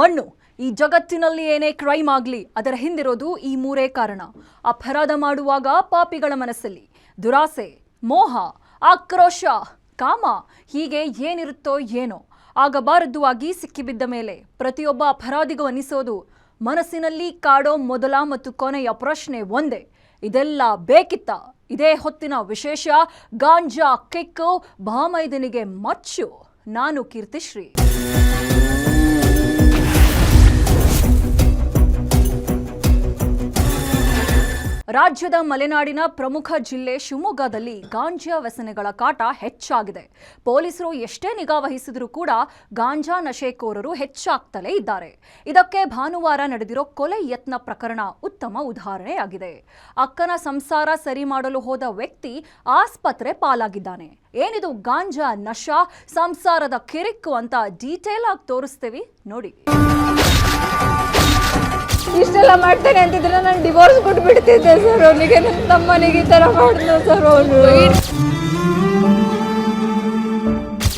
ಮಣ್ಣು. ಈ ಜಗತ್ತಿನಲ್ಲಿ ಏನೇ ಕ್ರೈಮ್ ಆಗಲಿ, ಅದರ ಹಿಂದಿರೋದು ಈ ಮೂರೇ ಕಾರಣ. ಅಪರಾಧ ಮಾಡುವಾಗ ಪಾಪಿಗಳ ಮನಸ್ಸಲ್ಲಿ. ದುರಾಸೆ, ಮೋಹ, ಆಕ್ರೋಶ, ಕಾಮ, ಹೀಗೆ ಏನಿರುತ್ತೋ ಏನೋ. ಆಗಬಾರದ್ದು ಆಗಿ ಸಿಕ್ಕಿಬಿದ್ದ ಮೇಲೆ ಪ್ರತಿಯೊಬ್ಬ ಅಪರಾಧಿಗೂ ಅನಿಸೋದು ಮನಸ್ಸಿನಲ್ಲಿ ಕಾಡೋ ಮೊದಲ ಮತ್ತು ಕೊನೆಯ ಪ್ರಶ್ನೆ ಒಂದೇ. ಇದೆಲ್ಲ ಬೇಕಿತ್ತ? ಇದೇ ಹೊತ್ತಿನ ವಿಶೇಷ ಗಾಂಜಾ, ಕಿಕ್ಕು, ಭಾಮೈದನಿಗೆ ಮಚ್ಚು. ನಾನು ಕೀರ್ತಿಶ್ರೀ. ರಾಜ್ಯದ ಮಲೆನಾಡಿನ ಪ್ರಮುಖ ಜಿಲ್ಲೆ ಶಿವಮೊಗ್ಗದಲ್ಲಿ ಗಾಂಜಾ ವ್ಯಸನೆಗಳ ಕಾಟ ಹೆಚ್ಚಾಗಿದೆ. ಪೊಲೀಸರು ಎಷ್ಟೇ ನಿಗಾ ವಹಿಸಿದರೂ ಕೂಡ ಗಾಂಜಾ ನಶೆಕೋರರು ಹೆಚ್ಚಾಗ್ತಲೇ ಇದ್ದಾರೆ. ಇದಕ್ಕೆ ಭಾನುವಾರ ನಡೆದಿರೋ ಕೊಲೆ ಯತ್ನ ಪ್ರಕರಣ ಉತ್ತಮ ಉದಾಹರಣೆಯಾಗಿದೆ. ಅಕ್ಕನ ಸಂಸಾರ ಸರಿ ಮಾಡಲು ಹೋದ ವ್ಯಕ್ತಿ ಆಸ್ಪತ್ರೆ ಪಾಲಾಗಿದ್ದಾನೆ. ಏನಿದು ಗಾಂಜಾ ನಶಾ, ಸಂಸಾರದ ಕಿರಿಕ್ಕು ಅಂತ ಡೀಟೇಲ್ ಆಗಿ ತೋರಿಸ್ತೀವಿ. ನೋಡಿ. ಇಷ್ಟೆಲ್ಲ ಮಾಡ್ತಾನೆ ಅಂತಿದ್ರೆ ನಾನು ಡಿವೋರ್ಸ್ ಕೊಟ್ಬಿಡ್ತಿದ್ದೆ ಸರ್ ಅವನಿಗೆ. ನನ್ನ ತಮ್ಮನಿಗೆ ಈ ಥರ ಮಾಡಿದ್ನು ಸರ್ ಅವನು.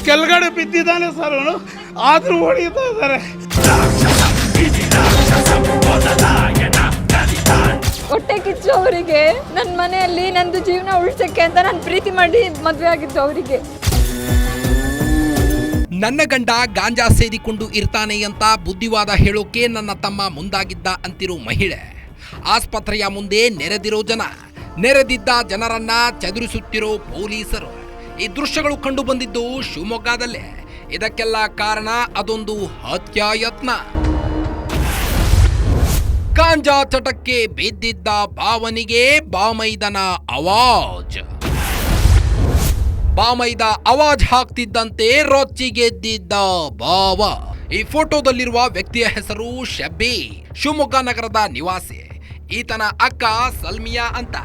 ಕೆಳಗಡೆ ಬಿದ್ದಿದ್ದಾನೆ ಸರ್ ಅವನು. ಆದರೂ ಹೊಡಿತಾ ಇದ್ದಾರೆ. ಹೊಟ್ಟೆ ಕಿಚ್ಚು ಅವರಿಗೆ. ನನ್ನ ಮನೆಯಲ್ಲಿ ನಂದು ಜೀವನ ಉಳ್ಸಕ್ಕೆ ಅಂತ ನಾನು ಪ್ರೀತಿ ಮಾಡಿ ಮದುವೆ ಆಗಿದ್ದು ಅವರಿಗೆ. ನನ್ನ ಗಂಡ ಗಾಂಜಾ ಸೇದಿಕೊಂಡು ಇರ್ತಾನೆ ಅಂತ ಬುದ್ಧಿವಾದ ಹೇಳೋಕೆ ನನ್ನ ತಮ್ಮ ಮುಂದಾಗಿದ್ದ ಅಂತಿರೋ ಮಹಿಳೆ. ಆಸ್ಪತ್ರೆಯ ಮುಂದೆ ನೆರೆದಿರೋ ಜನ. ನೆರೆದಿದ್ದ ಜನರನ್ನ ಚದುರಿಸುತ್ತಿರೋ ಪೊಲೀಸರು. ಈ ದೃಶ್ಯಗಳು ಕಂಡು ಬಂದಿದ್ದು ಶಿವಮೊಗ್ಗದಲ್ಲೇ. ಇದಕ್ಕೆಲ್ಲ ಕಾರಣ ಅದೊಂದು ಹತ್ಯಾಯತ್ನ ಗಾಂಜಾ ಚಟಕ್ಕೆ ಬಿದ್ದಿದ್ದ ಭಾವನಿಗೆ ಬಾಮೈದನ ಅವಾಜ್. ಬಾಮೈದ ಅವಾಜ್ ಹಾಕ್ತಿದ್ದಂತೆ ರೊಚ್ಚಿಗೆದ್ದಿದ್ದ ಬಾವ. ಈ ಫೋಟೋದಲ್ಲಿರುವ ವ್ಯಕ್ತಿಯ ಹೆಸರು ಶಬ್ಬಿ, ಶಿವಮೊಗ್ಗ ನಗರದ ನಿವಾಸಿ. ಈತನ ಅಕ್ಕ ಸಲ್ಮಿಯಾ ಅಂತ.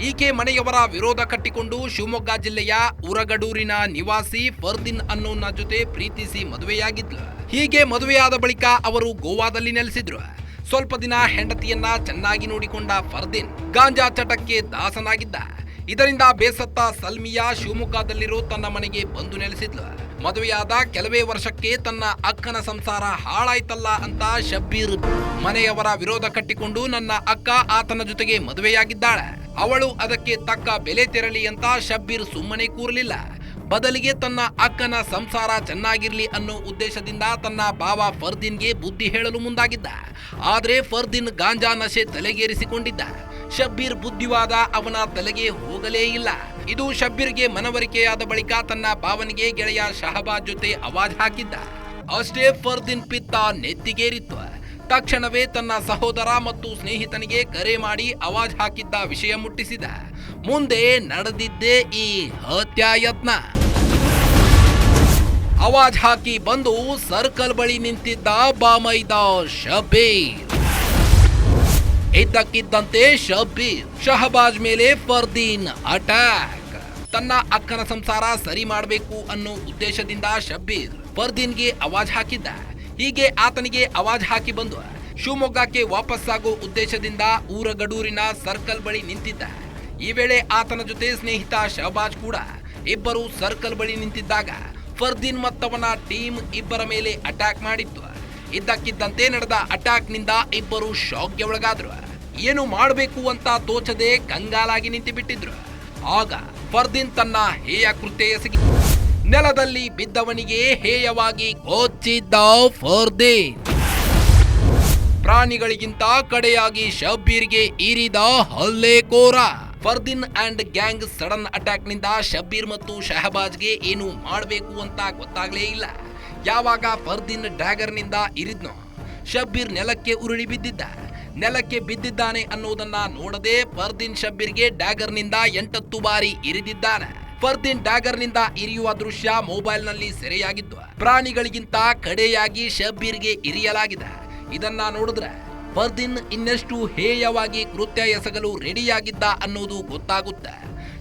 ಈಕೆ ಮನೆಯವರ ವಿರೋಧ ಕಟ್ಟಿಕೊಂಡು ಶಿವಮೊಗ್ಗ ಜಿಲ್ಲೆಯ ಉರಗಡೂರಿನ ನಿವಾಸಿ ಫರ್ದಿನ್ ಅನ್ನೋನ ಜೊತೆ ಪ್ರೀತಿಸಿ ಮದುವೆಯಾಗಿದ್ಲು. ಹೀಗೆ ಮದುವೆಯಾದ ಬಳಿಕ ಅವರು ಗೋವಾದಲ್ಲಿ ನೆಲೆಸಿದ್ರು. ಸ್ವಲ್ಪ ದಿನ ಹೆಂಡತಿಯನ್ನ ಚೆನ್ನಾಗಿ ನೋಡಿಕೊಂಡ ಫರ್ದಿನ್ ಗಾಂಜಾ ಚಟಕ್ಕೆ ದಾಸನಾಗಿದ್ದ. ಇದರಿಂದ ಬೇಸತ್ತ ಸಲ್ಮಿಯಾ ಶಿವಮೊಗ್ಗದಲ್ಲಿರೋ ತನ್ನ ಮನೆಗೆ ಬಂದು ನೆಲೆಸಿದ್ಲು. ಮದುವೆಯಾದ ಕೆಲವೇ ವರ್ಷಕ್ಕೆ ತನ್ನ ಅಕ್ಕನ ಸಂಸಾರ ಹಾಳಾಯ್ತಲ್ಲ ಅಂತ ಶಬ್ಬೀರ್ ಮನೆಯವರ ವಿರೋಧ ಕಟ್ಟಿಕೊಂಡು ನನ್ನ ಅಕ್ಕ ಆತನ ಜೊತೆಗೆ ಮದುವೆಯಾಗಿದ್ದಾಳೆ. ಅವಳು ಅದಕ್ಕೆ ತಕ್ಕ ಬೆಲೆ ತೆರಲಿ ಅಂತ ಶಬ್ಬೀರ್ ಸುಮ್ಮನೆ ಕೂರಲಿಲ್ಲ. ಬದಲಿಗೆ ತನ್ನ ಅಕ್ಕನ ಸಂಸಾರ ಚೆನ್ನಾಗಿರ್ಲಿ ಅನ್ನೋ ಉದ್ದೇಶದಿಂದ ತನ್ನ ಬಾವ ಫರ್ದಿನ್ಗೆ ಬುದ್ಧಿ ಹೇಳಲು ಮುಂದಾಗಿದ್ದ. ಆದರೆ ಫರ್ದಿನ್ ಗಾಂಜಾ ನಶೆ ತಲೆಗೇರಿಸಿಕೊಂಡಿದ್ದ. ಶಬ್ಬೀರ್ ಬುದ್ಧಿವಾದ ಅವನ ತಲೆಗೆ ಹೋಗಲೇ ಇಲ್ಲ. ಇದು ಶಬ್ಬೀರ್ಗೆ ಮನವರಿಕೆಯಾದ ಬಳಿಕ ತನ್ನ ಭಾವನಿಗೆ ಗೆಳೆಯ ಶಹಬಾಜ್ ಜೊತೆ ಅವಾಜ್ ಹಾಕಿದ್ದ. ಅಷ್ಟೇ ಫರ್ದಿನ್ ಪಿತ್ತ ನೆತ್ತಿಗೇರಿತ್ತು. ತಕ್ಷಣವೇ ತನ್ನ ಸಹೋದರ ಮತ್ತು ಸ್ನೇಹಿತನಿಗೆ ಕರೆ ಮಾಡಿ ಅವಾಜ್ ಹಾಕಿದ್ದ ವಿಷಯ ಮುಟ್ಟಿಸಿದ. ಮುಂದೆ ನಡೆದಿದ್ದೇ ಈ ಹತ್ಯಾಯತ್ನ. ಅವಾಜ್ ಹಾಕಿ ಬಂದು ಸರ್ಕಲ್ ಬಳಿ ನಿಂತಿದ್ದ ಬಾಮೈದ ಶಬೀರ್ ಇದ್ದಕ್ಕಿದ್ದಂತೆ ಶಬೀರ್ ಶಹಬಾಜ್ ಮೇಲೆ ಫರ್ದೀನ್ ಅಟ್ಯಾಕ್. ತನ್ನ ಅಕ್ಕನ ಸಂಸಾರ ಸರಿ ಮಾಡಬೇಕು ಅನ್ನೋ ಉದ್ದೇಶದಿಂದ ಶಬ್ಬೀರ್ ಫರ್ದೀನ್ಗೆ ಅವಾಜ್ ಹಾಕಿದ್ದ. ಹೀಗೆ ಆತನಿಗೆ ಅವಾಜ್ ಹಾಕಿ ಬಂದು ಶಿವಮೊಗ್ಗಕ್ಕೆ ವಾಪಸ್ಸಾಗೋ ಉದ್ದೇಶದಿಂದ ಊರಗಡೂರಿನ ಸರ್ಕಲ್ ಬಳಿ ನಿಂತಿದ್ದ. ಈ ವೇಳೆ ಆತನ ಜೊತೆ ಸ್ನೇಹಿತ ಶಹಬಾಜ್ ಕೂಡ ಇಬ್ಬರು ಸರ್ಕಲ್ ಬಳಿ ನಿಂತಿದ್ದಾಗ ಫರ್ದೀನ್ ಮತ್ತವನ ಟೀಮ್ ಇಬ್ಬರ ಮೇಲೆ ಅಟ್ಯಾಕ್ ಮಾಡಿತ್ತು. ಇದ್ದಕ್ಕಿದ್ದಂತೆ ನಡೆದ ಅಟ್ಯಾಕ್ನಿಂದ ಇಬ್ಬರು ಶಾಕ್ಗೆ ಒಳಗಾದ್ರು ಏನು ಮಾಡಬೇಕು ಅಂತ ತೋಚದೆ ಕಂಗಾಲಾಗಿ ನಿಂತು ಬಿಟ್ಟಿದ್ರು ಆಗ ಫರ್ದಿನ್ ತನ್ನ ಹೇಯ ಕೃತ್ಯ ಎಸಗಿ ನೆಲದಲ್ಲಿ ಬಿದ್ದವನಿಗೆ ಹೇಯವಾಗಿ ಕೋಚಿದ್ದ ಫರ್ದಿನ್. ಪ್ರಾಣಿಗಳಿಗಿಂತ ಕಡೆಯಾಗಿ ಶಬ್ಬೀರ್ಗೆ ಇರಿದ ಹಲ್ಲೆಕೋರ ಫರ್ದಿನ್ ಅಂಡ್ ಗ್ಯಾಂಗ್ ಸಡನ್ ಅಟ್ಯಾಕ್ನಿಂದ ಶಬ್ಬೀರ್ ಮತ್ತು ಶಹಬಾಜ್ಗೆ ಏನು ಮಾಡಬೇಕು ಅಂತ ಗೊತ್ತಾಗ್ಲೇ ಇಲ್ಲ. ಯಾವಾಗ ಫರ್ದಿನ್ ಡ್ಯಾಗರ್ನಿಂದ ಇರಿದ್ನೋ? ಶಬ್ಬೀರ್ ನೆಲಕ್ಕೆ ಉರುಳಿ ಬಿದ್ದಿದ್ದ. ನೆಲಕ್ಕೆ ಬಿದ್ದಿದ್ದಾನೆ ಅನ್ನೋದನ್ನ ನೋಡದೆ ಫರ್ದಿನ್ ಶಬ್ಬೀರ್ಗೆ ಡ್ಯಾಗರ್ನಿಂದ ಎಂಟತ್ತು ಬಾರಿ ಇರಿದಿದ್ದಾನೆ. ಫರ್ದಿನ್ ಡ್ಯಾಗರ್ನಿಂದ ಇರಿಯುವ ದೃಶ್ಯ ಮೊಬೈಲ್ನಲ್ಲಿ ಸೆರೆಯಾಗಿದ್ದು, ಪ್ರಾಣಿಗಳಿಗಿಂತ ಕಡೆಯಾಗಿ ಶಬ್ಬೀರ್ಗೆ ಇರಿಯಲಾಗಿದೆ. ಇದನ್ನ ನೋಡಿದ್ರೆ ಫರ್ದಿನ್ ಇನ್ನೆಷ್ಟು ಹೇಯವಾಗಿ ಕೃತ್ಯ ಎಸಗಲು ರೆಡಿಯಾಗಿದ್ದ ಅನ್ನೋದು ಗೊತ್ತಾಗುತ್ತೆ.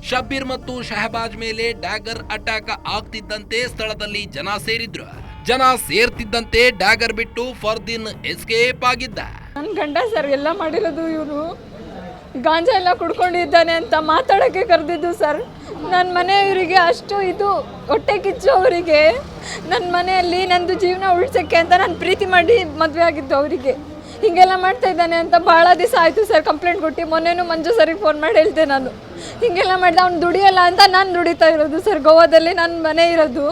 ಶಬ್ಬೀರ್ ಮತ್ತು ಶಹಬಾಜ್ ಮೇಲೆ ಡ್ಯಾಗರ್ ಅಟ್ಯಾಕ್ ಆಗ್ತಿದ್ದಂತೆ ಸ್ಥಳದಲ್ಲಿ ಜನ ಸೇರಿದ್ರು. ಜನ ಸೇರ್ತಿದ್ದಂತೆ ಡ್ಯಾಗರ್ ಬಿಟ್ಟು ಫರ್ದಿನ್ ಎಸ್ಕೇಪ್ ಆಗಿದ್ದ. ನನ್ನ ಗಂಡ ಸರ್ ಎಲ್ಲ ಮಾಡಿರೋದು ಇವನು ಗಾಂಜಾ ಎಲ್ಲ ಕುಡ್ಕೊಂಡಿದ್ದಾನೆ ಅಂತ ಮಾತಾಡೋಕ್ಕೆ ಕರೆದಿದ್ದು ಸರ್. ನನ್ನ ಮನೆಯವರಿಗೆ ಅಷ್ಟು ಇದು ಹೊಟ್ಟೆ ಕಿಚ್ಚು ಅವರಿಗೆ. ನನ್ನ ಮನೆಯಲ್ಲಿ ನಂದು ಜೀವನ ಉಳಿಸೋಕ್ಕೆ ಅಂತ ನಾನು ಪ್ರೀತಿ ಮಾಡಿ ಮದುವೆ ಆಗಿದ್ದು ಅವರಿಗೆ. ಹೀಗೆಲ್ಲ ಮಾಡ್ತಾ ಇದ್ದಾನೆ ಅಂತ ಭಾಳ ದಿವಸ ಆಯಿತು ಸರ್ ಕಂಪ್ಲೇಂಟ್ ಕೊಟ್ಟು. ಮೊನ್ನೆನೂ ಮಂಜು ಸರಿಗೆ ಫೋನ್ ಮಾಡಿ ಹೇಳ್ತೆ ನಾನು. ಹೀಗೆಲ್ಲ ಮಾಡಿದೆ, ಅವ್ನು ದುಡಿಯಲ್ಲ ಅಂತ ನಾನು ದುಡಿತಾ ಇರೋದು ಸರ್ ಗೋವಾದಲ್ಲಿ ನನ್ನ ಮನೆ ಇರೋದು.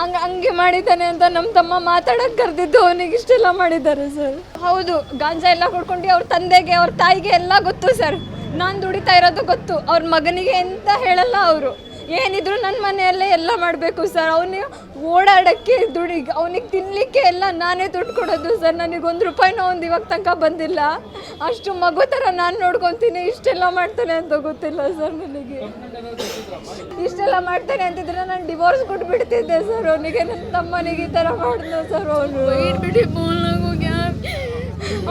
ಹಂಗೆ ಹಂಗೆ ಮಾಡಿದ್ದಾನೆ ಅಂತ ನಮ್ಮ ತಮ್ಮ ಮಾತಾಡೋಕೆ ಕರೆದಿದ್ದು ಅವನಿಗೆ ಇಷ್ಟೆಲ್ಲ ಮಾಡಿದ್ದಾರೆ ಸರ್. ಹೌದು, ಗಾಂಜಾ ಎಲ್ಲ ಕೊಡ್ಕೊಂಡು ಅವ್ರ ತಂದೆಗೆ, ಅವ್ರ ತಾಯಿಗೆ ಎಲ್ಲ ಗೊತ್ತು ಸರ್. ನಾನು ದುಡಿತಾ ಇರೋದು ಗೊತ್ತು. ಅವ್ರ ಮಗನಿಗೆ ಎಂತ ಹೇಳಲ್ಲ ಅವರು. ಏನಿದ್ರು ನನ್ನ ಮನೆಯಲ್ಲೇ ಎಲ್ಲ ಮಾಡಬೇಕು ಸರ್. ಅವನಿಗೆ ಓಡಾಡಕ್ಕೆ ದುಡಿ, ಅವನಿಗೆ ತಿನ್ನಲಿಕ್ಕೆ ಎಲ್ಲ ನಾನೇ ದುಡ್ಡು ಕೊಡೋದು ಸರ್. ನನಗೆ ಒಂದು ರೂಪಾಯಿನೂ ಒಂದು ಇವಾಗ ತನಕ ಬಂದಿಲ್ಲ. ಅಷ್ಟು ಮಗು ಥರ ನಾನು ನೋಡ್ಕೊತೀನಿ. ಇಷ್ಟೆಲ್ಲ ಮಾಡ್ತಾನೆ ಅಂತ ಗೊತ್ತಿಲ್ಲ ಸರ್ ನನಗೆ. ಇಷ್ಟೆಲ್ಲ ಮಾಡ್ತಾನೆ ಅಂತಿದ್ರೆ ನಾನು ಡಿವೋರ್ಸ್ ಕೊಟ್ಬಿಡ್ತಿದ್ದೆ ಸರ್ ಅವನಿಗೆ. ನನ್ನ ತಮ್ಮನಿಗೆ ಈ ಥರ ಮಾಡಿದ್ನ ಸರ್ ಅವನು. ಬಿಡಿ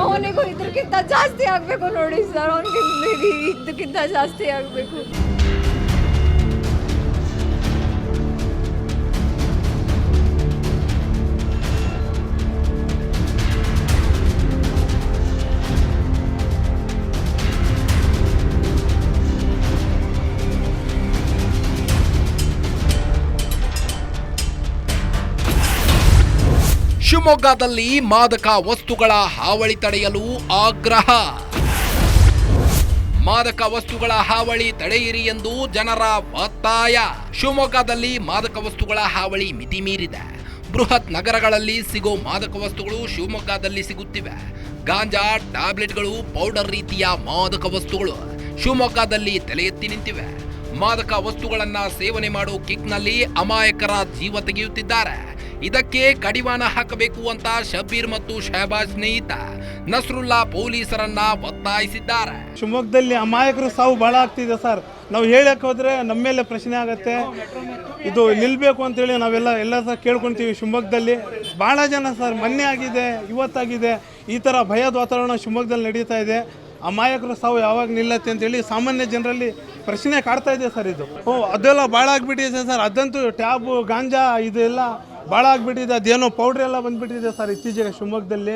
ಅವನಿಗೂ ಇದಕ್ಕಿಂತ ಜಾಸ್ತಿ ಆಗಬೇಕು ನೋಡಿ ಸರ್ ಅವನಿಗೆ ಇದಕ್ಕಿಂತ ಜಾಸ್ತಿ ಆಗಬೇಕು. ಶಿವಮೊಗ್ಗದಲ್ಲಿ ಮಾದಕ ವಸ್ತುಗಳ ಹಾವಳಿ ತಡೆಯಲು ಆಗ್ರಹ. ಮಾದಕ ವಸ್ತುಗಳ ಹಾವಳಿ ತಡೆಯಿರಿ ಎಂದು ಜನರ ಒತ್ತಾಯ. ಶಿವಮೊಗ್ಗದಲ್ಲಿ ಮಾದಕ ವಸ್ತುಗಳ ಹಾವಳಿ ಮಿತಿ ಮೀರಿದೆ ಬೃಹತ್ ನಗರಗಳಲ್ಲಿ ಸಿಗೋ ಮಾದಕ ವಸ್ತುಗಳು ಶಿವಮೊಗ್ಗದಲ್ಲಿ ಸಿಗುತ್ತಿವೆ. ಗಾಂಜಾ, ಟ್ಯಾಬ್ಲೆಟ್ಗಳು, ಪೌಡರ್ ರೀತಿಯ ಮಾದಕ ವಸ್ತುಗಳು ಶಿವಮೊಗ್ಗದಲ್ಲಿ ತಲೆ ಎತ್ತಿ ನಿಂತಿವೆ. ಮಾದಕ ವಸ್ತುಗಳನ್ನ ಸೇವನೆ ಮಾಡೋ ಕಿಕ್ನಲ್ಲಿ ಅಮಾಯಕರ ಜೀವ ತೆಗೆಯುತ್ತಿದ್ದಾರೆ. ಇದಕ್ಕೆ ಕಡಿವಾಣ ಹಾಕಬೇಕು ಅಂತ ಶಬೀರ್ ಮತ್ತು ಶಹಬಾಜ್ ಸ್ನೇಹಿತ. ನಸ್ರುಲ್ಲಾ ಪೊಲೀಸರನ್ನ ಒತ್ತಾಯಿಸಿದ್ದಾರೆ. ಶಿವಮೊಗ್ಗದಲ್ಲಿ ಅಮಾಯಕರು ಸಾವು ಬಹಳ ಆಗ್ತಿದೆ ಸರ್. ನಾವು ಹೇಳಕ್ ಹೋದ್ರೆ ನಮ್ಮ ಮೇಲೆ ಪ್ರಶ್ನೆ ಆಗತ್ತೆ. ಇದು ನಿಲ್ಬೇಕು ಅಂತೇಳಿ ನಾವೆಲ್ಲ ಎಲ್ಲ ಸಹ ಕೇಳ್ಕೊಂತೀವಿ ಶಿವಮೊಗ್ಗದಲ್ಲಿ. ಬಹಳ ಜನ ಸರ್ ಮೊನ್ನೆ ಆಗಿದೆ, ಇವತ್ತಾಗಿದೆ. ಈ ಥರ ಭಯದ ವಾತಾವರಣ ಶಿವಮೊಗ್ಗದಲ್ಲಿ ನಡೀತಾ ಇದೆ. ಅಮಾಯಕರು ಸಾವು ಯಾವಾಗ ನಿಲ್ಲತ್ತೆ ಅಂತೇಳಿ ಸಾಮಾನ್ಯ ಜನರಲ್ಲಿ ಪ್ರಶ್ನೆ ಕಾಡ್ತಾ ಇದೆ ಸರ್ ಇದು. ಓ, ಅದೆಲ್ಲ ಭಾಳ ಆಗ್ಬಿಟ್ಟಿದೆ ಸರ್. ಅದಂತೂ ಟ್ಯಾಬು, ಗಾಂಜಾ, ಇದೆಲ್ಲ ಭಾಳ ಆಗಿಬಿಟ್ಟಿದೆ, ಅದೇನೋ ಪೌಡ್ರ್ ಎಲ್ಲ ಬಂದ್ಬಿಟ್ಟಿದೆ ಸರ್ ಇತ್ತೀಚೆಗೆ ಶಿವಮೊಗ್ಗದಲ್ಲಿ.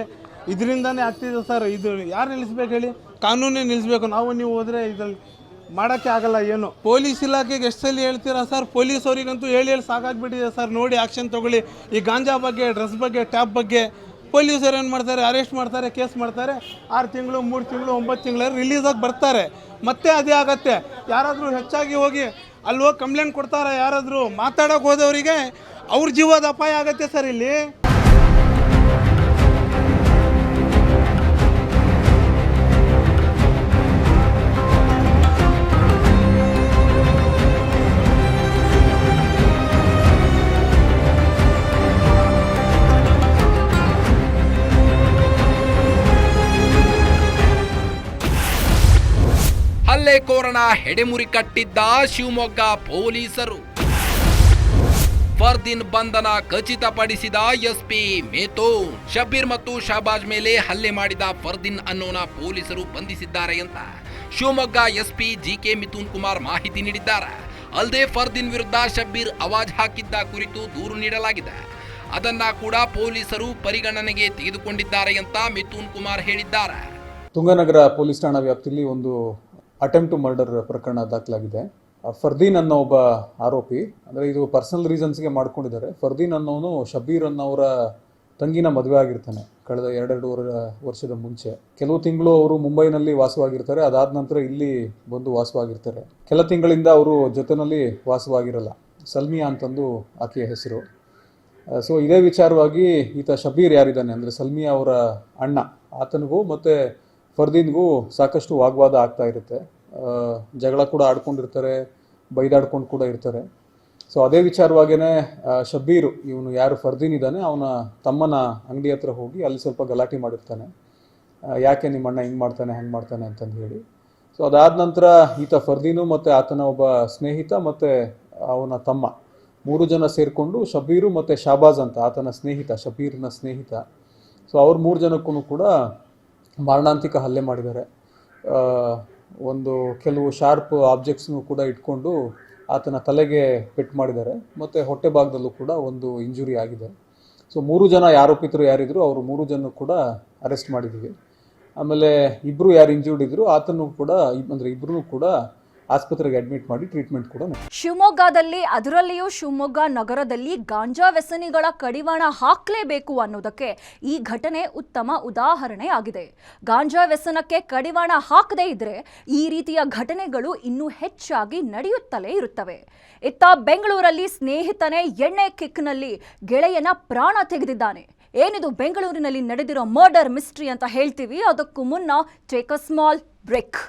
ಇದರಿಂದನೇ ಆಗ್ತಿದೆ ಸರ್ ಇದು ಯಾರು ನಿಲ್ಲಿಸ್ಬೇಕು ಹೇಳಿ? ಕಾನೂನೇ ನಿಲ್ಲಿಸ್ಬೇಕು ನಾವು ನೀವು ಹೋದರೆ ಇದ್ರಲ್ಲಿ ಮಾಡೋಕ್ಕೆ ಆಗಲ್ಲ ಏನು. ಪೊಲೀಸ್ ಇಲಾಖೆಗೆ ಎಷ್ಟು ಸಲ ಹೇಳ್ತೀರಾ ಸರ್ ಪೊಲೀಸ್ ಅವರಿಗಂತೂ ಹೇಳಿ ಹೇಳಿ ಸಾಕಾಗ್ಬಿಟ್ಟಿದೆ ಸರ್ ನೋಡಿ ಆ್ಯಕ್ಷನ್ ತೊಗೊಳ್ಳಿ. ಈ ಗಾಂಜಾ ಬಗ್ಗೆ ಡ್ರೆಸ್ ಬಗ್ಗೆ, ಟ್ಯಾಬ್ ಬಗ್ಗೆ ಪೊಲೀಸರು ಏನು ಮಾಡ್ತಾರೆ? ಅರೆಸ್ಟ್ ಮಾಡ್ತಾರೆ ಕೇಸ್ ಮಾಡ್ತಾರೆ. ಆರು ತಿಂಗಳು, ಮೂರು ತಿಂಗಳು, ಒಂಬತ್ತು ತಿಂಗಳ ರಿಲೀಸ್ ಆಗಿ ಬರ್ತಾರೆ. ಮತ್ತೆ ಅದೇ ಆಗತ್ತೆ. ಯಾರಾದರೂ ಹೆಚ್ಚಾಗಿ ಹೋಗಿ ಅಲ್ಲಿ ಹೋಗಿ ಕಂಪ್ಲೇಂಟ್ ಕೊಡ್ತಾರೆ? ಯಾರಾದರೂ ಮಾತಾಡೋಕೆ ಹೋದವರಿಗೆ ಅವ್ರ ಜೀವದ ಅಪಾಯ ಆಗತ್ತೆ ಸರ್ ಇಲ್ಲಿ. ಹಲ್ಲೆಕೋರನ ಹೆಡೆಮುರಿ ಕಟ್ಟಿದ್ದ ಶಿವಮೊಗ್ಗ ಪೊಲೀಸರು. ಫರ್ದಿನ್ ಬಂಧನ ಖಚಿತಪಡಿಸಿದ ಎಸ್ಪಿ ಮೇತೋ. ಶಬೀರ್ ಮತ್ತು ಶಹಬಾಜ್ ಮೇಲೆ ಹಲ್ಲೆ ಮಾಡಿದ ಫರ್ದಿನ್ ಅನ್ನೋನ ಪೊಲೀಸರು ಬಂಧಿಸಿದ್ದಾರೆ ಅಂತ Shivamogga SP G K Mithun Kumar ಮಾಹಿತಿ ನೀಡಿದ್ದಾರೆ. ಅಲ್ಲದೆ ಫರ್ದಿನ್ ವಿರುದ್ಧ ಶಬೀರ್ ಅವಾಜ್ ಹಾಕಿದ್ದ ಕುರಿತು ದೂರು ನೀಡಲಾಗಿದೆ. ಅದನ್ನ ಕೂಡ ಪೊಲೀಸರು ಪರಿಗಣನೆಗೆ ತೆಗೆದುಕೊಂಡಿದ್ದಾರೆ ಅಂತ ಮಿಥುನ್ ಕುಮಾರ್ ಹೇಳಿದ್ದಾರೆ. ತುಂಗನಗರ ಪೊಲೀಸ್ ಠಾಣಾ ವ್ಯಾಪ್ತಿಯಲ್ಲಿ ಒಂದು ಅಟೆಂಪ್ಟ್ ಮರ್ಡರ್ ಪ್ರಕರಣ ದಾಖಲಾಗಿದೆ. ಫರ್ದೀನ್ ಅನ್ನೋ ಒಬ್ಬ ಆರೋಪಿ, ಅಂದರೆ ಇದು ಪರ್ಸನಲ್ ರೀಸನ್ಸ್ಗೆ ಮಾಡ್ಕೊಂಡಿದ್ದಾರೆ. ಫರ್ದೀನ್ ಅನ್ನೋನು ಶಬೀರ್ ಅನ್ನೋರ ತಂಗಿನ ಮದುವೆ ಆಗಿರ್ತಾನೆ ಕಳೆದ ಎರಡೆರಡೂವರೆ ವರ್ಷದ ಮುಂಚೆ. ಕೆಲವು ತಿಂಗಳು ಅವರು ಮುಂಬೈನಲ್ಲಿ ವಾಸವಾಗಿರ್ತಾರೆ, ಅದಾದ ನಂತರ ಇಲ್ಲಿ ಬಂದು ವಾಸವಾಗಿರ್ತಾರೆ. ಕೆಲ ತಿಂಗಳಿಂದ ಅವರು ಜೊತೆನಲ್ಲಿ ವಾಸವಾಗಿರಲ್ಲ. ಸಲ್ಮಿಯಾ ಅಂತಂದು ಆಕೆಯ ಹೆಸರು. ಸೊ ಇದೇ ವಿಚಾರವಾಗಿ ಈತ ಶಬೀರ್ ಯಾರಿದ್ದಾನೆ ಅಂದರೆ ಸಲ್ಮಿಯಾ ಅವರ ಅಣ್ಣ. ಆತನಿಗೂ ಮತ್ತು ಫರ್ದೀನ್ಗೂ ಸಾಕಷ್ಟು ವಾಗ್ವಾದ ಆಗ್ತಾ ಇರುತ್ತೆ. ಜಗಳ ಕೂಡ ಆಡ್ಕೊಂಡಿರ್ತಾರೆ, ಬೈದಾಡ್ಕೊಂಡು ಕೂಡ ಇರ್ತಾರೆ. ಸೊ ಅದೇ ವಿಚಾರವಾಗೇ ಶಬ್ಬೀರು, ಇವನು ಯಾರು ಫರ್ದೀನ್ ಇದ್ದಾನೆ, ಅವನ ತಮ್ಮನ ಅಂಗಡಿ ಹತ್ರ ಹೋಗಿ ಅಲ್ಲಿ ಸ್ವಲ್ಪ ಗಲಾಟೆ ಮಾಡಿರ್ತಾನೆ. ಯಾಕೆ ನಿಮ್ಮ ಅಣ್ಣ ಹಿಂಗೆ ಮಾಡ್ತಾನೆ, ಹೆಂಗೆ ಮಾಡ್ತಾನೆ ಅಂತಂದು ಹೇಳಿ. ಸೊ ಅದಾದ ನಂತರ ಈತ ಫರ್ದೀನು ಮತ್ತು ಆತನ ಒಬ್ಬ ಸ್ನೇಹಿತ ಮತ್ತು ಅವನ ತಮ್ಮ. ಮೂರು ಜನ ಸೇರಿಕೊಂಡು ಶಬೀರು ಮತ್ತು ಶಾಬಾಜ್ ಅಂತ ಆತನ ಸ್ನೇಹಿತ ಶಬೀರ್ನ ಸ್ನೇಹಿತ. ಸೊ ಅವ್ರ ಮೂರು ಜನಕ್ಕೂ ಕೂಡ ಮಾರಣಾಂತಿಕ ಹಲ್ಲೆ ಮಾಡಿದ್ದಾರೆ. ಒಂದು ಕೆಲವು ಶಾರ್ಪ್ ಆಬ್ಜೆಕ್ಟ್ಸ್ನು ಕೂಡ ಇಟ್ಕೊಂಡು ಆತನ ತಲೆಗೆ ಪೆಟ್ಟು ಮಾಡಿದ್ದಾರೆ. ಮತ್ತು ಹೊಟ್ಟೆ ಭಾಗದಲ್ಲೂ ಕೂಡ ಒಂದು ಇಂಜುರಿ ಆಗಿದೆ. ಸೊ ಮೂರು ಜನ ಆರೋಪಿತರು ಯಾರಿದ್ರು ಅವರು ಮೂರು ಜನ ಕೂಡ ಅರೆಸ್ಟ್ ಮಾಡಿದ್ದೀವಿ ಆಮೇಲೆ ಇಬ್ಬರು ಯಾರು ಇಂಜೂರ್ಡ್ ಇದ್ರು ಆತನು ಕೂಡ ಅಂದರೆ ಇಬ್ಬರೂ ಕೂಡ ಆಸ್ಪತ್ರೆಗೆ ಅಡ್ಮಿಟ್ ಮಾಡಿ ಟ್ರೀಟ್ಮೆಂಟ್ ಕೂಡ ಶಿವಮೊಗ್ಗದಲ್ಲಿ, ಅದರಲ್ಲಿಯೂ ಶಿವಮೊಗ್ಗ ನಗರದಲ್ಲಿ ಗಾಂಜಾ ವ್ಯಸನಿಗಳ ಕಡಿವಾಣ ಹಾಕಲೇಬೇಕು ಅನ್ನೋದಕ್ಕೆ ಈ ಘಟನೆ ಉತ್ತಮ ಉದಾಹರಣೆ ಆಗಿದೆ ಗಾಂಜಾ ವ್ಯಸನಕ್ಕೆ ಕಡಿವಾಣ ಹಾಕದೇ ಇದ್ರೆ ಈ ರೀತಿಯ ಘಟನೆಗಳು ಇನ್ನೂ ಹೆಚ್ಚಾಗಿ ನಡೆಯುತ್ತಲೇ ಇರುತ್ತವೆ. ಇತ್ತ ಬೆಂಗಳೂರಲ್ಲಿ ಸ್ನೇಹಿತನೆ ಎಣ್ಣೆ ಕಿಕ್ನಲ್ಲಿ ಗೆಳೆಯನ ಪ್ರಾಣ ತೆಗೆದಿದ್ದಾನೆ. ಏನಿದು ಬೆಂಗಳೂರಿನಲ್ಲಿ ನಡೆದಿರೋ ಮರ್ಡರ್ ಮಿಸ್ಟ್ರಿ ಅಂತ ಹೇಳ್ತೀವಿ. ಅದಕ್ಕೂ ಮುನ್ನ ಟೇಕ್ ಅ ಸ್ಮಾಲ್ ಬ್ರೇಕ್